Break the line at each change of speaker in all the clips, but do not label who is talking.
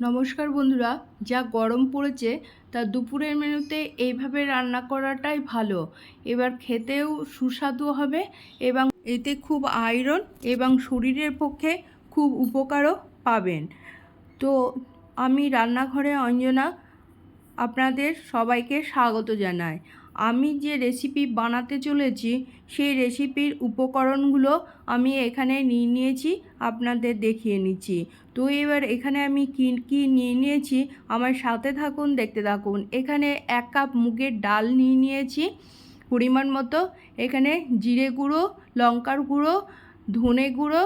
নমস্কার বন্ধুরা, যা গরম পড়েছে, তা দুপুরের মেনুতে এইভাবে রান্না করাটাই ভালো। এবার খেতেও সুস্বাদু হবে এবং এতে খুব আয়রন এবং শরীরের পক্ষে খুব উপকারও পাবেন। তো আমি রান্নাঘরে অঞ্জনা, আপনাদের সবাইকে স্বাগত জানাই। আমি যে রেসিপি বানাতে চলেছি, সেই রেসিপির উপকরণগুলো আমি এখানে নিয়ে নিয়েছি, আপনাদের দেখিয়ে নিচ্ছি। তো এবার এখানে আমি কী কী নিয়ে নিয়েছি, আমার সাথে থাকুন, দেখতে থাকুন। এখানে এক কাপ মুগের ডাল নিয়ে নিয়েছি, পরিমাণ মতো। এখানে জিরে গুঁড়ো, লঙ্কার গুঁড়ো, ধনে গুঁড়ো,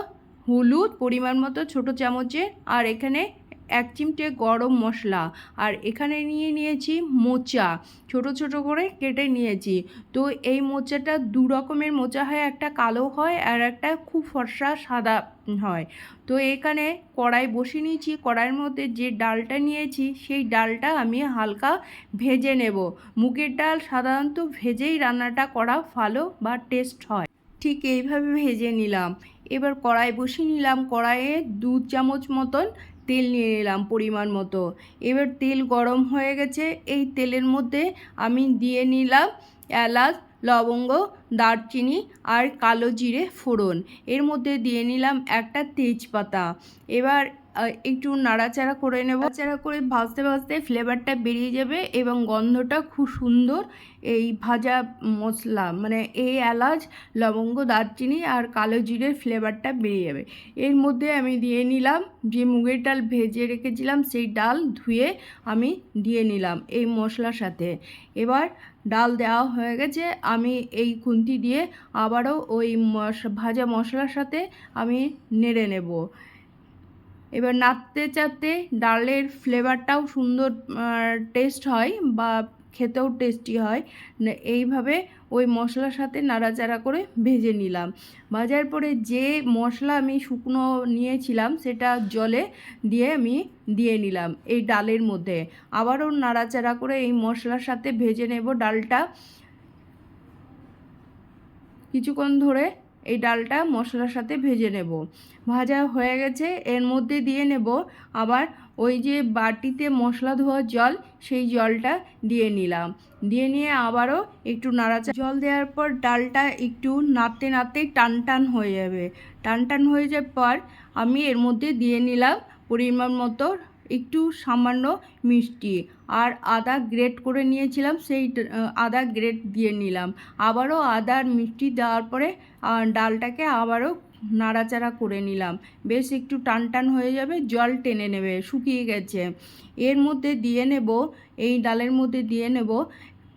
হলুদ, পরিমাণ মতো ছোটো চামচে আর এখানে এক চিমটে গরম মশলা আর এখানে নিয়ে নিয়েছি মোচা। ছোট ছোট করে কেটে নিয়েছি। তো এই মোচাটা দু রকমের মোচা হয়, একটা কালো হয় আর একটা খুব ফর্সা সাদা হয়। তো এখানে কড়াই বসিয়ে নিয়েছি। কড়াইয়ের মধ্যে যে ডালটা নিয়েছি, সেই ডালটা আমি হালকা ভেজে নেব। মুগের ডাল সাধারণত ভেজেই রান্নাটা করা ভালো বা টেস্ট হয়। ঠিক এইভাবে ভেজে নিলাম। এবার কড়াই বসিয়ে নিলাম। কড়াইয়ে দু চামচ মতন তেল নিয়ে নিলাম পরিমাণ মতো। এবার তেল গরম হয়ে গেছে। এই তেলের মধ্যে আমি দিয়ে নিলাম এলাচ, লবঙ্গ, দারচিনি আর কালো জিরে ফোড়ন। এর মধ্যে দিয়ে নিলাম একটা তেজপাতা। এবার একটু নাড়াচাড়া করে নেব। নাড়াচাড়া করে ভাজতে ভাজতে ফ্লেভারটা বেরিয়ে যাবে এবং গন্ধটা খুব সুন্দর এই ভাজা মশলা মানে এই এলাচ, লবঙ্গ, দারচিনি আর কালো জিরের ফ্লেভারটা বেরিয়ে যাবে। এর মধ্যে আমি দিয়ে নিলাম যে মুগের ডাল ভেজে রেখেছিলাম সেই ডাল ধুয়ে আমি দিয়ে নিলাম এই মশলার সাথে। এবার ডাল দেওয়া হয়ে গেছে, আমি এই খুন্তি দিয়ে আবারও ওই ভাজা মশলার সাথে আমি নেড়ে নেব। এবার নাড়তে চাড়তে ডালের ফ্লেভারটাও সুন্দর টেস্ট হয় বা খেতেও টেস্টি হয়। এইভাবে ওই মশলার সাথে নাড়াচাড়া করে ভেজে নিলাম। ভাজার পরে যে মশলা আমি শুকনো নিয়েছিলাম সেটা জলে দিয়ে আমি দিয়ে নিলাম এই ডালের মধ্যে। আবারও নাড়াচাড়া করে এই মশলার সাথে ভেজে নেব ডালটা। কিছুক্ষণ ধরে এই ডালটা মশলার সাথে ভেজে নেব। ভাজা হয়ে গেছে, এর মধ্যে দিয়ে নেব আবার ওই যে বাটিতে মশলা ধোয়ার জল, সেই জলটা দিয়ে নিলাম। দিয়ে নিয়ে আবারও একটু নাড়াচা জল দেওয়ার পর ডালটা একটু নাড়তে নাড়তেই টান টান হয়ে যাবে। টান টান হয়ে যাওয়ার পর আমি এর মধ্যে দিয়ে নিলাম পরিমাণ মতো একটু সামান্য মিষ্টি। আর আদা গ্রেট করে নিয়েছিলাম, সেই আদা গ্রেট দিয়ে নিলাম। আবারও আদার মিষ্টি দেওয়ার পরে ডালটাকে আবারও নাড়াচাড়া করে নিলাম। বেশ একটু টান টান হয়ে যাবে, জল টেনে নেবে, শুকিয়ে গেছে। এর মধ্যে দিয়ে নেব, এই ডালের মধ্যে দিয়ে নেব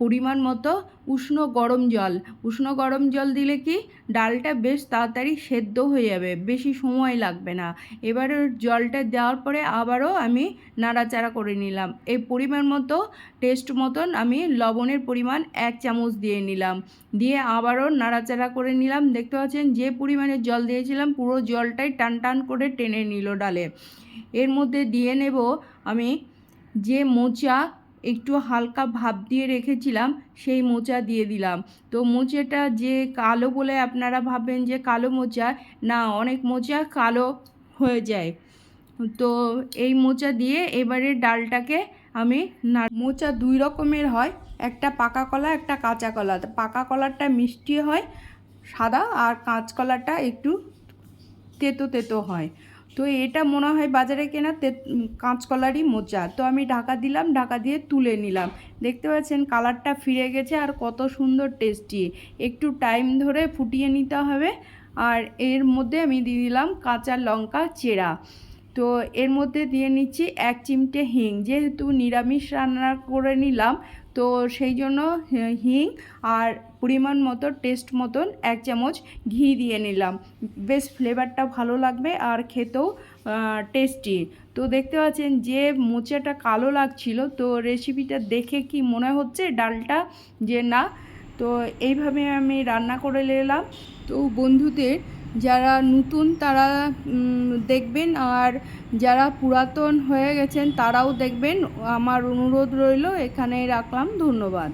পরিমাণ মতো উষ্ণ গরম জল। উষ্ণ গরম জল দিলে কি ডালটা বেশ তাড়াতাড়ি সেদ্ধ হয়ে যাবে, বেশি সময় লাগবে না। এবারে জলটা দেওয়ার পরে আবারও আমি নাড়াচাড়া করে নিলাম। এই পরিমাণ মতো টেস্ট মতন আমি লবণের পরিমাণ এক চামচ দিয়ে নিলাম। দিয়ে আবারও নাড়াচাড়া করে নিলাম। দেখতে পাচ্ছেন যে পরিমাণে জল দিয়েছিলাম, পুরো জলটাই টান টান করে টেনে নিল ডালে। এর মধ্যে দিয়ে নেব আমি যে মোচা একটু হালকা ভাপ দিয়ে রেখেছিলাম, সেই মোচা দিয়ে দিলাম। তো মোচাটা যে কালো বলে আপনারা ভাবেন যে কালো মোচা, না, অনেক মোচা কালো হয়ে যায়। তো এই মোচা দিয়ে এবারে ডালটাকে আমি না, মোচা দুই রকমের হয়, একটা পাকা কলা, একটা কাঁচা কলা। পাকা কলারটা মিষ্টি হয়, সাদা, আর কাঁচকলাটা একটু তেতো তেতো হয়। তো এটা মনে হয় বাজারে কেনা তে কাঁচকলারই মোচা। তো আমি ঢাকা দিলাম, ঢাকা দিয়ে তুলে নিলাম। দেখতে পাচ্ছেন কালারটা ফিরে গেছে আর কত সুন্দর টেস্টি। একটু টাইম ধরে ফুটিয়ে নিতে হবে। আর এর মধ্যে আমি দিয়ে দিলাম কাঁচা লঙ্কা চেরা। তো এর মধ্যে দিয়ে নিচ্ছি এক চিমটে হিং। যেহেতু নিরামিষ রান্না করে নিলাম তো সেই জন্য হিং আর পরিমাণ মতো, টেস্ট মতন এক চামচ ঘি দিয়ে নিলাম। বেশ ফ্লেভারটা ভালো লাগবে আর খেতেও টেস্টি তো দেখতে পাচ্ছেন যে মোচাটা কালো লাগছিল, তো রেসিপিটা দেখে কি মনে হচ্ছে ডালটা যে না? তো এইভাবে আমি রান্না করে নিলাম। তো বন্ধুদের যারা নতুন তারা দেখবেন আর যারা পুরাতন হয়ে গেছেন তারাও দেখবেন। আমার অনুরোধ রইল, এখানেই রাখলাম, ধন্যবাদ।